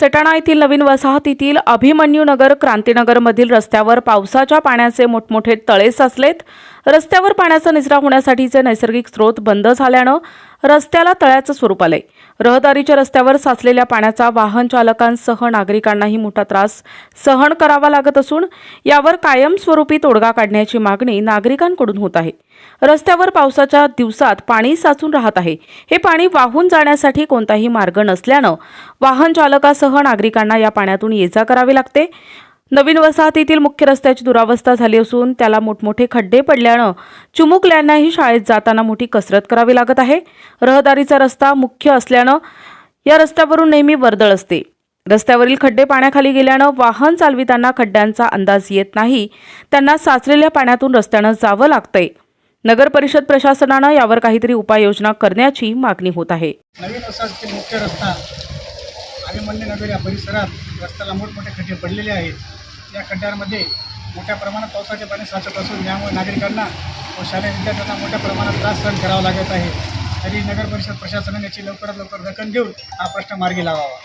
सटाणा येथील नवीन वसाहतीतील अभिमन्यूनगर क्रांतीनगरमधील रस्त्यावर पावसाच्या पाण्याचे मोठमोठे तळे साचलेत. रस्त्यावर पाण्याचा निचरा होण्यासाठीचे नैसर्गिक स्रोत बंद झाल्यानं रस्त्याला तळ्याचं स्वरूप आलंय. रहदारीच्या रस्त्यावर साचलेल्या पाण्याचा वाहन चालकांसह नागरिकांनाही मोठा त्रास सहन करावा लागत असून यावर कायमस्वरूपी तोडगा काढण्याची मागणी नागरिकांकडून होत आहे. रस्त्यावर पावसाच्या दिवसात पाणी साचून राहत आहे. हे पाणी वाहून जाण्यासाठी कोणताही मार्ग नसल्यानं वाहन चालकासह नागरिकांना या पाण्यातून ये जा करावी लागते. नवीन वसाहतीतील मुख्य रस्त्याची दुरावस्था झाली असून त्याला मोठमोठे खड्डे पडल्यानं चुमुकल्यांनाही शाळेत जाताना मोठी कसरत करावी लागत आहे. रहदारीचा रस्ता मुख्य असल्यानं या रस्त्यावरून नेहमी वर्दळ असते. रस्त्यावरील खड्डे पाण्याखाली गेल्यानं वाहन चालविताना खड्ड्यांचा अंदाज येत नाही. त्यांना साचलेल्या पाण्यातून रस्त्यानं जावं लागतंय. नगर परिषद प्रशासनानं यावर काहीतरी उपाययोजना करण्याची मागणी होत आहे. नवीन मुख्य रस्ता अभिमन्यू नगर या परिसरात रस्त्याला मोठमोठे खड्डे पडलेले आहेत. या खड्ड्यांमध्ये मोठ्या प्रमाणात पावसाचे पाणी साचत असून यामुळे नागरिकांना व शालेय विद्यार्थ्यांना मोठ्या प्रमाणात त्रास सहन करावा लागत आहे. तरी नगर परिषद प्रशासनाने याची लवकरात लवकर दखल घेऊन हा प्रश्न मार्गी लावावा.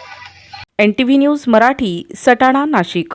N T V news Marathi Satana Nashik.